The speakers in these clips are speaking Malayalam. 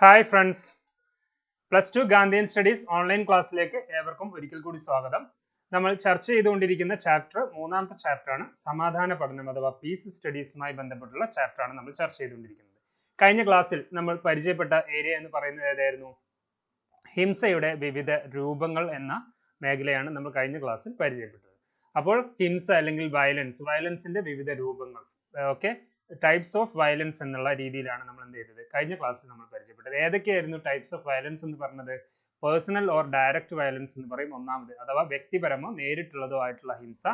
Hi friends plus two Gandhian studies online ക്ലാസ്സിലേക്ക് ഏവർക്കും ഒരിക്കൽ കൂടി സ്വാഗതം. നമ്മൾ ചർച്ച ചെയ്തുകൊണ്ടിരിക്കുന്ന ചാപ്റ്റർ മൂന്നാമത്തെ ചാപ്റ്ററാണ് സമാധാന പഠനം അഥവാ പീസ് സ്റ്റഡീസുമായി ബന്ധപ്പെട്ടുള്ള ചാപ്റ്ററാണ് നമ്മൾ ചർച്ച ചെയ്തുകൊണ്ടിരിക്കുന്നത്. കഴിഞ്ഞ ക്ലാസ്സിൽ നമ്മൾ പരിചയപ്പെട്ട ഏരിയ എന്ന് പറയുന്നത് ഏതായിരുന്നു? ഹിംസയുടെ വിവിധ രൂപങ്ങൾ എന്ന മേഖലയാണ് നമ്മൾ കഴിഞ്ഞ ക്ലാസ്സിൽ പരിചയപ്പെട്ടത്. അപ്പോൾ ഹിംസ അല്ലെങ്കിൽ വയലൻസ് വയലൻസിന്റെ വിവിധ രൂപങ്ങൾ ഓക്കെ ടൈപ്സ് ഓഫ് വയലൻസ് എന്നുള്ള രീതിയിലാണ് നമ്മൾ എന്ത് ചെയ്തത്? കഴിഞ്ഞ ക്ലാസ്സിൽ നമ്മൾ പരിചയപ്പെട്ടത്. ഏതൊക്കെയായിരുന്നു ടൈപ്സ് ഓഫ് വയലൻസ് എന്ന് പറഞ്ഞത്? പേഴ്സണൽ ഓർ ഡയറക്റ്റ് വയലൻസ് എന്ന് പറയും ഒന്നാമത്. അഥവാ വ്യക്തിപരമോ നേരിട്ടുള്ളതോ ആയിട്ടുള്ള ഹിംസ.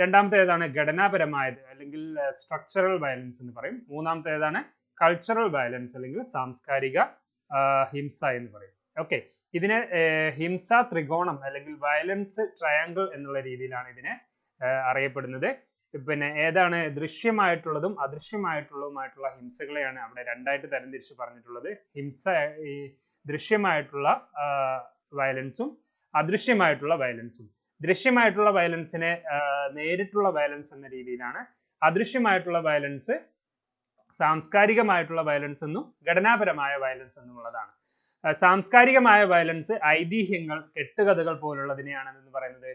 രണ്ടാമത്തെ ഏതാണ്? ഘടനാപരമായത് അല്ലെങ്കിൽ സ്ട്രക്ചറൽ വയലൻസ് എന്ന് പറയും. മൂന്നാമത്തെ ഏതാണ്? കൾച്ചറൽ വയലൻസ് അല്ലെങ്കിൽ സാംസ്കാരിക ഹിംസ എന്ന് പറയും. ഓക്കെ ഇതിനെ ഹിംസ ത്രികോണം അല്ലെങ്കിൽ വയലൻസ് ട്രയാങ്കിൾ എന്നുള്ള രീതിയിലാണ് ഇതിനെ അറിയപ്പെടുന്നത്. പിന്നെ ഏതാണ് ദൃശ്യമായിട്ടുള്ളതും അദൃശ്യമായിട്ടുള്ളതുമായിട്ടുള്ള ഹിംസകളെയാണ് അവിടെ രണ്ടായിട്ട് തരംതിരിച്ച് പറഞ്ഞിട്ടുള്ളത്. ഹിംസ ഈ ദൃശ്യമായിട്ടുള്ള വയലൻസും അദൃശ്യമായിട്ടുള്ള വയലൻസും ദൃശ്യമായിട്ടുള്ള വയലൻസിനെ നേരിട്ടുള്ള വയലൻസ് എന്ന രീതിയിലാണ് അദൃശ്യമായിട്ടുള്ള വയലൻസ് സാംസ്കാരികമായിട്ടുള്ള വയലൻസ് എന്നും ഘടനാപരമായ വയലൻസ് എന്നുമുള്ളതാണ്. സാംസ്കാരികമായ വയലൻസ് ഐതിഹ്യങ്ങൾ കെട്ടുകഥകൾ പോലുള്ളതിനെയാണ് എന്ന് പറയുന്നത്.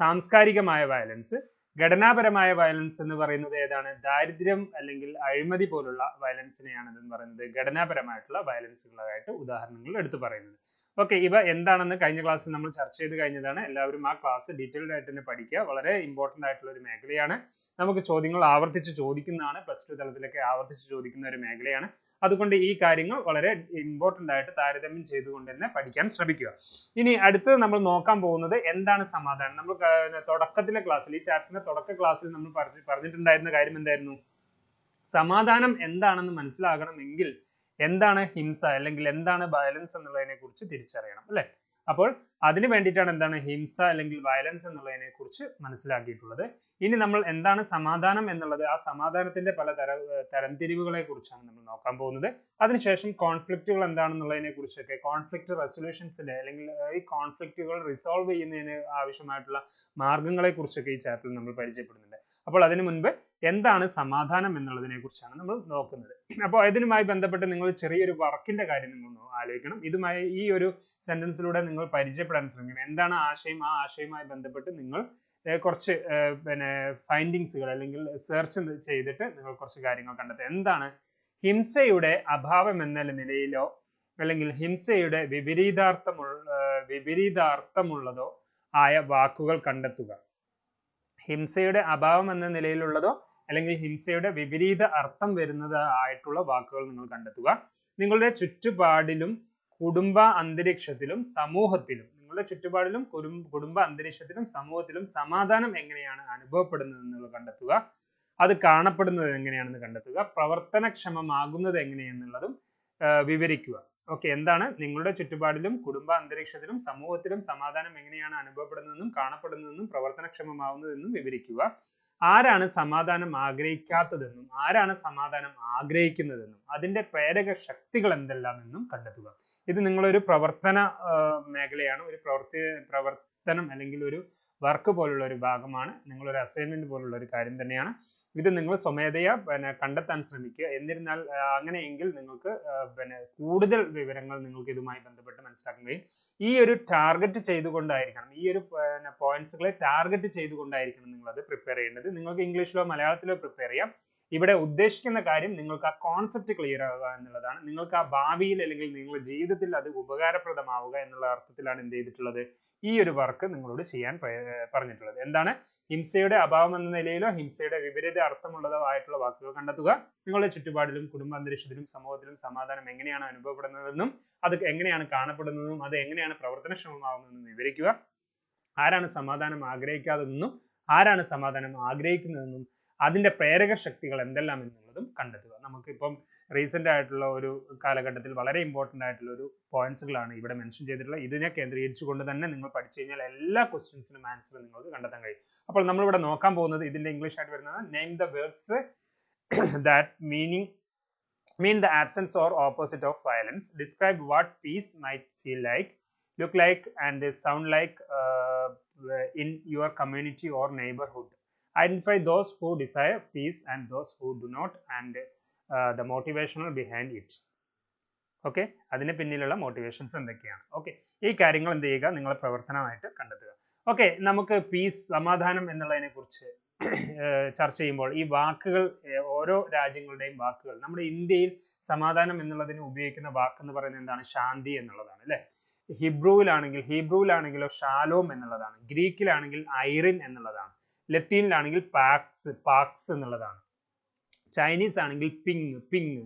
സാംസ്കാരികമായ വയലൻസ് ഘടനാപരമായ വയലൻസ് എന്ന് പറയുന്നത് ഏതാണ്? ദാരിദ്ര്യം അല്ലെങ്കിൽ അഴിമതി പോലുള്ള വയലൻസിനെയാണ് എന്ന് പറയുന്നത്. ഘടനാപരമായിട്ടുള്ള വയലൻസുകളായിട്ട് ഉദാഹരണങ്ങൾ എടുത്തു പറയുന്നത്. ഓക്കെ ഇവ എന്താണെന്ന് കഴിഞ്ഞ ക്ലാസ്സിൽ നമ്മൾ ചർച്ച ചെയ്ത് കഴിഞ്ഞതാണ്. എല്ലാവരും ആ ക്ലാസ് ഡീറ്റെയിൽഡ് ആയിട്ട് തന്നെ പഠിക്കുക. വളരെ ഇമ്പോർട്ടന്റ് ആയിട്ടുള്ള ഒരു മേഖലയാണ്. നമുക്ക് ചോദ്യങ്ങൾ ആവർത്തിച്ച് ചോദിക്കുന്നതാണ്. പ്ലസ് ടു തലത്തിലൊക്കെ ആവർത്തിച്ച് ചോദിക്കുന്ന ഒരു മേഖലയാണ്. അതുകൊണ്ട് ഈ കാര്യങ്ങൾ വളരെ ഇമ്പോർട്ടന്റ് ആയിട്ട് താരതമ്യം ചെയ്തുകൊണ്ട് തന്നെ പഠിക്കാൻ ശ്രമിക്കുക. ഇനി അടുത്തത് നമ്മൾ നോക്കാൻ പോകുന്നത് എന്താണ് സമാധാനം? നമ്മൾ തുടക്കത്തിലെ ക്ലാസ്സിൽ ഈ ചാപ്റ്ററിന്റെ തുടക്ക ക്ലാസ്സിൽ നമ്മൾ പറഞ്ഞിട്ടുണ്ടായിരുന്ന കാര്യം എന്തായിരുന്നു? സമാധാനം എന്താണെന്ന് മനസ്സിലാകണമെങ്കിൽ എന്താണ് ഹിംസ അല്ലെങ്കിൽ എന്താണ് വയലൻസ് എന്നുള്ളതിനെ കുറിച്ച് തിരിച്ചറിയണം അല്ലെ? അപ്പോൾ അതിന് വേണ്ടിയിട്ടാണ് എന്താണ് ഹിംസ അല്ലെങ്കിൽ വയലൻസ് എന്നുള്ളതിനെ കുറിച്ച് മനസ്സിലാക്കിയിട്ടുള്ളത്. ഇനി നമ്മൾ എന്താണ് സമാധാനം എന്നുള്ളത്? ആ സമാധാനത്തിന്റെ പല തര തരംതിരിവുകളെ കുറിച്ചാണ് നമ്മൾ നോക്കാൻ പോകുന്നത്. അതിനുശേഷം കോൺഫ്ലിക്റ്റുകൾ എന്താണെന്നുള്ളതിനെ കുറിച്ചൊക്കെ കോൺഫ്ലിക്റ്റ് റെസൊല്യൂഷൻസിന്റെ അല്ലെങ്കിൽ ഈ കോൺഫ്ലിക്റ്റുകൾ റിസോൾവ് ചെയ്യുന്നതിന് ആവശ്യമായിട്ടുള്ള മാർഗങ്ങളെ കുറിച്ചൊക്കെ ഈ ചാപ്റ്ററിൽ നമ്മൾ പരിചയപ്പെടുന്നുണ്ട്. അപ്പോൾ അതിനു മുൻപ് എന്താണ് സമാധാനം എന്നുള്ളതിനെ കുറിച്ചാണ് നമ്മൾ നോക്കുന്നത്. അപ്പോൾ ഇതിനുമായി ബന്ധപ്പെട്ട് നിങ്ങൾ ചെറിയൊരു വർക്കിന്റെ കാര്യം നിങ്ങൾ ആലോചിക്കണം. ഇതുമായി ഈ ഒരു സെന്റൻസിലൂടെ നിങ്ങൾ പരിചയപ്പെടാൻ ശ്രമിക്കണം. എന്താണ് ആശയം? ആ ആശയവുമായി ബന്ധപ്പെട്ട് നിങ്ങൾ കുറച്ച് പിന്നെ ഫൈൻഡിങ്സുകൾ അല്ലെങ്കിൽ സെർച്ച് ചെയ്തിട്ട് നിങ്ങൾ കുറച്ച് കാര്യങ്ങൾ കണ്ടെത്തുക. എന്താണ് ഹിംസയുടെ അഭാവം എന്ന നിലയിലോ അല്ലെങ്കിൽ ഹിംസയുടെ വിപരീതാർത്ഥമുള്ള വിപരീതാർത്ഥമുള്ളതോ ആയ വാക്കുകൾ കണ്ടെത്തുക. ഹിംസയുടെ അഭാവം എന്ന നിലയിലുള്ളതോ അല്ലെങ്കിൽ ഹിംസയുടെ വിപരീത അർത്ഥം വരുന്നത് ആയിട്ടുള്ള വാക്കുകൾ നിങ്ങൾ കണ്ടെത്തുക. നിങ്ങളുടെ ചുറ്റുപാടിലും കുടുംബ അന്തരീക്ഷത്തിലും സമൂഹത്തിലും നിങ്ങളുടെ ചുറ്റുപാടിലും കുടുംബ അന്തരീക്ഷത്തിലും സമൂഹത്തിലും സമാധാനം എങ്ങനെയാണ് അനുഭവപ്പെടുന്നത് എന്നുള്ളത് കണ്ടെത്തുക. അത് കാണപ്പെടുന്നത് എങ്ങനെയാണെന്ന് കണ്ടെത്തുക. പ്രവർത്തനക്ഷമമാകുന്നത് എങ്ങനെയെന്നുള്ളതും വിവരിക്കുക. ഓക്കെ എന്താണ്? നിങ്ങളുടെ ചുറ്റുപാടിലും കുടുംബ അന്തരീക്ഷത്തിലും സമൂഹത്തിലും സമാധാനം എങ്ങനെയാണ് അനുഭവപ്പെടുന്നതെന്നും കാണപ്പെടുന്നതെന്നും പ്രവർത്തനക്ഷമമാവുന്നതെന്നും വിവരിക്കുക. ആരാണ് സമാധാനം ആഗ്രഹിക്കാത്തതെന്നും ആരാണ് സമാധാനം ആഗ്രഹിക്കുന്നതെന്നും അതിന്റെ പ്രേരക ശക്തികൾ എന്തെല്ലാം എന്നും കണ്ടെത്തുക. ഇത് നിങ്ങളൊരു പ്രവർത്തന മേഖലയാണ്. ഒരു പ്രവർത്തി പ്രവർത്തനം അല്ലെങ്കിൽ ഒരു വർക്ക് പോലുള്ള ഒരു ഭാഗമാണ്. നിങ്ങളൊരു അസൈൻമെന്റ് പോലുള്ള ഒരു കാര്യം തന്നെയാണ്. ഇത് നിങ്ങൾ സ്വമേധയാ പിന്നെ കണ്ടെത്താൻ ശ്രമിക്കുക. എന്നിരുന്നാൽ അങ്ങനെയെങ്കിൽ നിങ്ങൾക്ക് പിന്നെ കൂടുതൽ വിവരങ്ങൾ നിങ്ങൾക്ക് ഇതുമായി ബന്ധപ്പെട്ട് മനസ്സിലാക്കാൻ കഴിയും ഈ ഒരു ടാർഗറ്റ് ചെയ്തുകൊണ്ടായിരിക്കണം ഈ ഒരു പോയിന്റ്സുകളെ ടാർഗറ്റ് ചെയ്തുകൊണ്ടായിരിക്കണം നിങ്ങൾ അത് പ്രിപ്പയർ ചെയ്യേണ്ടത്. നിങ്ങൾക്ക് ഇംഗ്ലീഷിലോ മലയാളത്തിലോ പ്രിപ്പയർ ചെയ്യാം. ഇവിടെ ഉദ്ദേശിക്കുന്ന കാര്യം നിങ്ങൾക്ക് ആ കോൺസെപ്റ്റ് ക്ലിയർ ആവുക എന്നുള്ളതാണ്. നിങ്ങൾക്ക് ആ ഭാവിയിൽ അല്ലെങ്കിൽ നിങ്ങളുടെ ജീവിതത്തിൽ അത് ഉപകാരപ്രദമാവുക എന്നുള്ള അർത്ഥത്തിലാണ് എന്ത് ചെയ്തിട്ടുള്ളത് ഈ ഒരു വർക്ക് നിങ്ങളോട് ചെയ്യാൻ പറഞ്ഞിട്ടുള്ളത്. എന്താണ്? ഹിംസയുടെ അഭാവം എന്ന നിലയിലോ ഹിംസയുടെ വിപരീത അർത്ഥമുള്ളതോ ആയിട്ടുള്ള വാക്കുകൾ കണ്ടെത്തുക. നിങ്ങളുടെ ചുറ്റുപാടിലും കുടുംബ അന്തരീക്ഷത്തിലും സമൂഹത്തിലും സമാധാനം എങ്ങനെയാണ് അനുഭവപ്പെടുന്നതെന്നും അത് എങ്ങനെയാണ് കാണപ്പെടുന്നതെന്നും അത് എങ്ങനെയാണ് പ്രവർത്തനക്ഷമമാവുന്നതെന്നും വിവരിക്കുക. ആരാണ് സമാധാനം ആഗ്രഹിക്കാത്തതെന്നും ആരാണ് സമാധാനം ആഗ്രഹിക്കുന്നതെന്നും അതിന്റെ പ്രേരക ശക്തികൾ എന്തെല്ലാം എന്നുള്ളതും കണ്ടെത്തുക. നമുക്കിപ്പം റീസെന്റ് ആയിട്ടുള്ള ഒരു കാലഘട്ടത്തിൽ വളരെ ഇമ്പോർട്ടന്റ് ആയിട്ടുള്ള ഒരു പോയിന്റ്സുകളാണ് ഇവിടെ മെൻഷൻ ചെയ്തിട്ടുള്ളത്. ഇതിനെ കേന്ദ്രീകരിച്ചുകൊണ്ട് തന്നെ നിങ്ങൾ പഠിച്ചു കഴിഞ്ഞാൽ എല്ലാ ക്വസ്റ്റ്യൻസിനും ആൻസർ നിങ്ങൾക്ക് കണ്ടെത്താൻ കഴിയും. അപ്പോൾ നമ്മൾ ഇവിടെ നോക്കാൻ പോകുന്നത് ഇതിന്റെ ഇംഗ്ലീഷ് ആയിട്ട് വരുന്നത് name the words that meaning mean the absence or opposite of violence describe what peace might feel like look like and sound like in your community or neighborhood. Identify those who desire peace and those who do not and uh, the motivational behind it. Okay അതിന് പിന്നിലുള്ള മോട്ടിവേഷൻസ് എന്തൊക്കെയാണ്? ഓക്കെ ഈ കാര്യങ്ങൾ എന്ത് ചെയ്യുക? നിങ്ങളെ പ്രവർത്തനമായിട്ട് കണ്ടെത്തുക. ഓക്കെ നമുക്ക് പീസ് സമാധാനം എന്നുള്ളതിനെ കുറിച്ച് ചർച്ച ചെയ്യുമ്പോൾ ഈ വാക്കുകൾ ഓരോ രാജ്യങ്ങളുടെയും വാക്കുകൾ നമ്മുടെ ഇന്ത്യയിൽ സമാധാനം എന്നുള്ളതിന് ഉപയോഗിക്കുന്ന വാക്ക് എന്ന് പറയുന്നത് എന്താണ്? ശാന്തി എന്നുള്ളതാണ് അല്ലെ? ഹിബ്രുവിലാണെങ്കിൽ ഹിബ്രുവിലാണെങ്കിലോ ഷാലോം എന്നുള്ളതാണ് ഗ്രീക്കിലാണെങ്കിൽ ഐറിൻ എന്നുള്ളതാണ്. ലത്തീനിലാണെങ്കിൽ പാക്സ് പാക്സ് എന്നുള്ളതാണ്. ചൈനീസ് ആണെങ്കിൽ പിങ് പിങ്.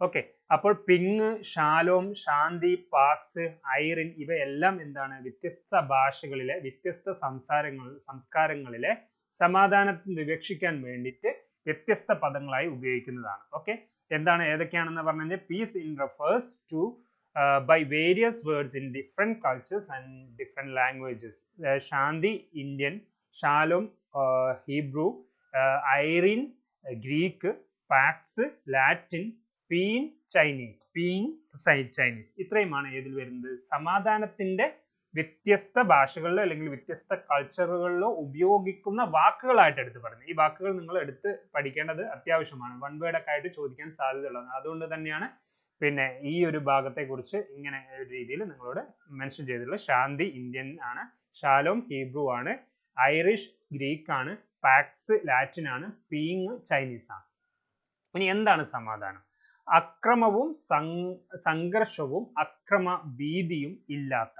ഓക്കെ അപ്പോൾ പിങ് ഷാലോം ശാന്തി പാക്സ് ഐറിൻ ഇവയെല്ലാം എന്താണ്? വ്യത്യസ്ത ഭാഷകളിലെ വ്യത്യസ്ത സംസാരങ്ങൾ സംസ്കാരങ്ങളിലെ സമാധാനത്തിന് വിവക്ഷിക്കാൻ വേണ്ടിയിട്ട് വ്യത്യസ്ത പദങ്ങളായി ഉപയോഗിക്കുന്നതാണ്. ഓക്കെ എന്താണ് ഏതൊക്കെയാണെന്ന് പറഞ്ഞാൽ peace in refers to by various words in different cultures and different languages Shanti Indian ഷാലോം ഹീബ്രു ഐറിൻ ഗ്രീക്ക് പാക്സ് ലാറ്റിൻ പീൻ ചൈനീസ്. പീൻ ചൈനീസ്. ഇത്രയുമാണ് ഏതിൽ വരുന്നത്. സമാധാനത്തിന്റെ വ്യത്യസ്ത ഭാഷകളിലോ അല്ലെങ്കിൽ വ്യത്യസ്ത കൾച്ചറുകളിലോ ഉപയോഗിക്കുന്ന വാക്കുകളായിട്ട് എടുത്ത് പറഞ്ഞു ഈ വാക്കുകൾ നിങ്ങൾ എടുത്ത് പഠിക്കേണ്ടത് അത്യാവശ്യമാണ്. വൺ വേർഡ് ഒക്കെ ആയിട്ട് ചോദിക്കാൻ സാധ്യതയുള്ളതാണ്. അതുകൊണ്ട് തന്നെയാണ് പിന്നെ ഈ ഒരു ഭാഗത്തെ കുറിച്ച് ഇങ്ങനെ ഒരു രീതിയിൽ നിങ്ങളോട് മെൻഷൻ ചെയ്തിട്ടുള്ളത്. ശാന്തി ഇന്ത്യൻ ആണ്. ഷാലോം ഹീബ്രു ആണ്. ഐറിഷ് ഗ്രീക്ക് ആണ് പാക്സ് ലാറ്റിൻ ആണ് പീങ് ചൈനീസ് ആണ് ഇനി എന്താണ് സമാധാനം? അക്രമവും സംഘർഷവും അക്രമ ഭീതിയും ഇല്ലാത്ത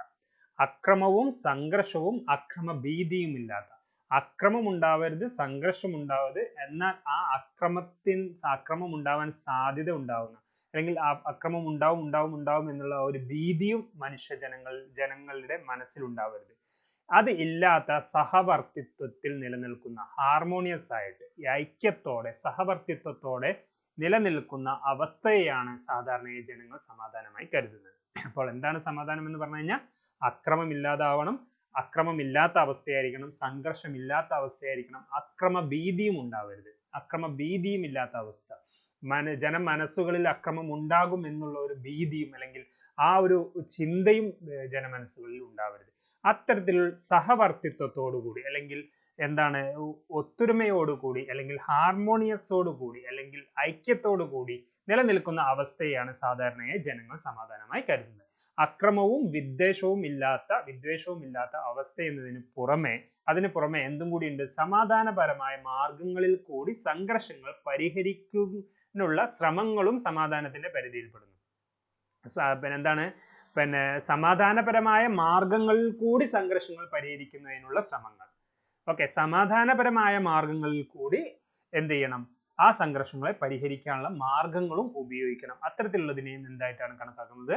അക്രമവും സംഘർഷവും അക്രമ ഭീതിയും ഇല്ലാത്ത. അക്രമം ഉണ്ടാവരുത് സംഘർഷം ഉണ്ടാവരുത് എന്നാൽ ആ അക്രമത്തിൻ അക്രമം ഉണ്ടാവാൻ സാധ്യത ഉണ്ടാവുന്ന അല്ലെങ്കിൽ ആ അക്രമം ഉണ്ടാവും ഉണ്ടാവും ഉണ്ടാവും എന്നുള്ള ഒരു ഭീതിയും മനുഷ്യ ജനങ്ങൾ ജനങ്ങളുടെ മനസ്സിൽ ഉണ്ടാവരുത് അത് ഇല്ലാത്ത സഹവർത്തിത്വത്തിൽ നിലനിൽക്കുന്ന ഹാർമോണിയസ് ആയിട്ട് ഐക്യത്തോടെ സഹവർത്തിത്വത്തോടെ നിലനിൽക്കുന്ന അവസ്ഥയെയാണ് സാധാരണയായി ജനങ്ങൾ സമാധാനമായി കരുതുന്നത്. അപ്പോൾ എന്താണ് സമാധാനം എന്ന് പറഞ്ഞു കഴിഞ്ഞാൽ അക്രമം ഇല്ലാതാവണം അക്രമമില്ലാത്ത അവസ്ഥയായിരിക്കണം സംഘർഷമില്ലാത്ത അവസ്ഥയായിരിക്കണം അക്രമ ഭീതിയും ഉണ്ടാവരുത്. അക്രമ ഭീതിയും ഇല്ലാത്ത അവസ്ഥ. മന ജന മനസ്സുകളിൽ അക്രമം ഉണ്ടാകും എന്നുള്ള ഒരു ഭീതിയും അല്ലെങ്കിൽ ആ ഒരു ചിന്തയും ജനമനസ്സുകളിൽ ഉണ്ടാവരുത്. അത്തരത്തിൽ സഹവർത്തിത്വത്തോടുകൂടി അല്ലെങ്കിൽ എന്താണ് ഒത്തൊരുമയോടുകൂടി അല്ലെങ്കിൽ ഹാർമോണിയസോടുകൂടി അല്ലെങ്കിൽ ഐക്യത്തോടുകൂടി നിലനിൽക്കുന്ന അവസ്ഥയാണ് സാധാരണയായി ജനങ്ങൾ സമാധാനമായി കരുതുന്നത്. അക്രമവും വിദ്വേഷവും ഇല്ലാത്ത വിദ്വേഷവും ഇല്ലാത്ത അവസ്ഥ എന്നതിന് പുറമെ അതിന് പുറമെ എന്തും കൂടിയുണ്ട് സമാധാനപരമായ മാർഗങ്ങളിൽ കൂടി സംഘർഷങ്ങൾ പരിഹരിക്കുന്നതിനുള്ള ശ്രമങ്ങളും സമാധാനത്തിന്റെ പരിധിയിൽപ്പെടുന്നു. എന്താണ് പിന്നെ സമാധാനപരമായ മാർഗങ്ങളിൽ കൂടി സംഘർഷങ്ങൾ പരിഹരിക്കുന്നതിനുള്ള ശ്രമങ്ങൾ. ഓക്കെ സമാധാനപരമായ മാർഗങ്ങളിൽ കൂടി എന്ത് ചെയ്യണം? ആ സംഘർഷങ്ങളെ പരിഹരിക്കാനുള്ള മാർഗങ്ങളും ഉപയോഗിക്കണം. അത്തരത്തിലുള്ളതിനെയും എന്തായിട്ടാണ് കണക്കാക്കുന്നത്?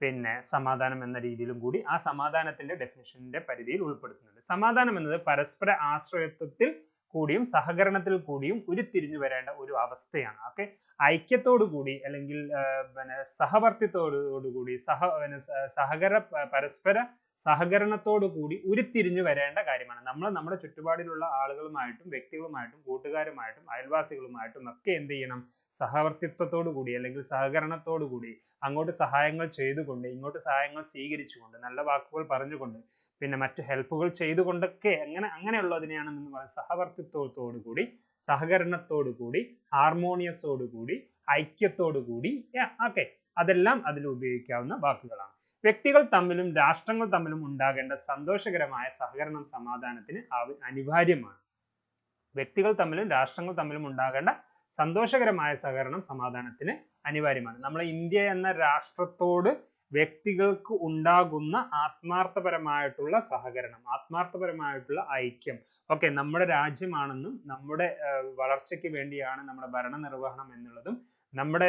പിന്നെ സമാധാനം എന്ന രീതിയിലും കൂടി ആ സമാധാനത്തിന്റെ ഡെഫിനിഷന്റെ പരിധിയിൽ ഉൾപ്പെടുത്തുന്നുണ്ട്. സമാധാനം എന്നത് പരസ്പര ആശ്രയത്വത്തിൽ കൂടിയും സഹകരണത്തിൽ കൂടിയും ഉരുത്തിരിഞ്ഞു വരേണ്ട ഒരു അവസ്ഥയാണ്. ഓക്കെ? ഐക്യത്തോടു കൂടി അല്ലെങ്കിൽ പിന്നെ സഹവർത്തിത്തോടു കൂടി സഹ സഹകര പരസ്പര സഹകരണത്തോടു കൂടി ഉരുത്തിരിഞ്ഞു വരേണ്ട കാര്യമാണ്. നമ്മൾ നമ്മുടെ ചുറ്റുപാടിലുള്ള ആളുകളുമായിട്ടും വ്യക്തികളുമായിട്ടും കൂട്ടുകാരുമായിട്ടും അയൽവാസികളുമായിട്ടും ഒക്കെ എന്ത് ചെയ്യണം? സഹവർത്തിത്വത്തോടു കൂടി അല്ലെങ്കിൽ സഹകരണത്തോടു കൂടി അങ്ങോട്ട് സഹായങ്ങൾ ചെയ്തുകൊണ്ട് ഇങ്ങോട്ട് സഹായങ്ങൾ സ്വീകരിച്ചുകൊണ്ട് നല്ല വാക്കുകൾ പറഞ്ഞുകൊണ്ട് പിന്നെ മറ്റ് ഹെൽപ്പുകൾ ചെയ്തുകൊണ്ടൊക്കെ അങ്ങനെ അങ്ങനെയുള്ളതിനെയാണ് എന്ന് പറയുന്നത് സഹവർത്തിത്വത്തോടു കൂടി സഹകരണത്തോടു കൂടി ഹാർമോണിയസോടു കൂടി ഐക്യത്തോടു കൂടി ഓക്കെ. അതെല്ലാം അതിൽ ഉപയോഗിക്കാവുന്ന വാക്കുകളാണ്. വ്യക്തികൾ തമ്മിലും രാഷ്ട്രങ്ങൾ തമ്മിലും ഉണ്ടാകേണ്ട സന്തോഷകരമായ സഹകരണം സമാധാനത്തിന് അനിവാര്യമാണ്. വ്യക്തികൾ തമ്മിലും രാഷ്ട്രങ്ങൾ തമ്മിലും ഉണ്ടാകേണ്ട സന്തോഷകരമായ സഹകരണം സമാധാനത്തിന് അനിവാര്യമാണ്. നമ്മളെ ഇന്ത്യ എന്ന രാഷ്ട്രത്തോട് വ്യക്തികൾക്ക് ഉണ്ടാകുന്ന ആത്മാർത്ഥപരമായിട്ടുള്ള സഹകരണം ആത്മാർത്ഥപരമായിട്ടുള്ള ഐക്യം ഓക്കെ നമ്മുടെ രാജ്യമാണെന്നും നമ്മുടെ വളർച്ചയ്ക്ക് വേണ്ടിയാണ് നമ്മുടെ ഭരണനിർവഹണം എന്നുള്ളതും നമ്മുടെ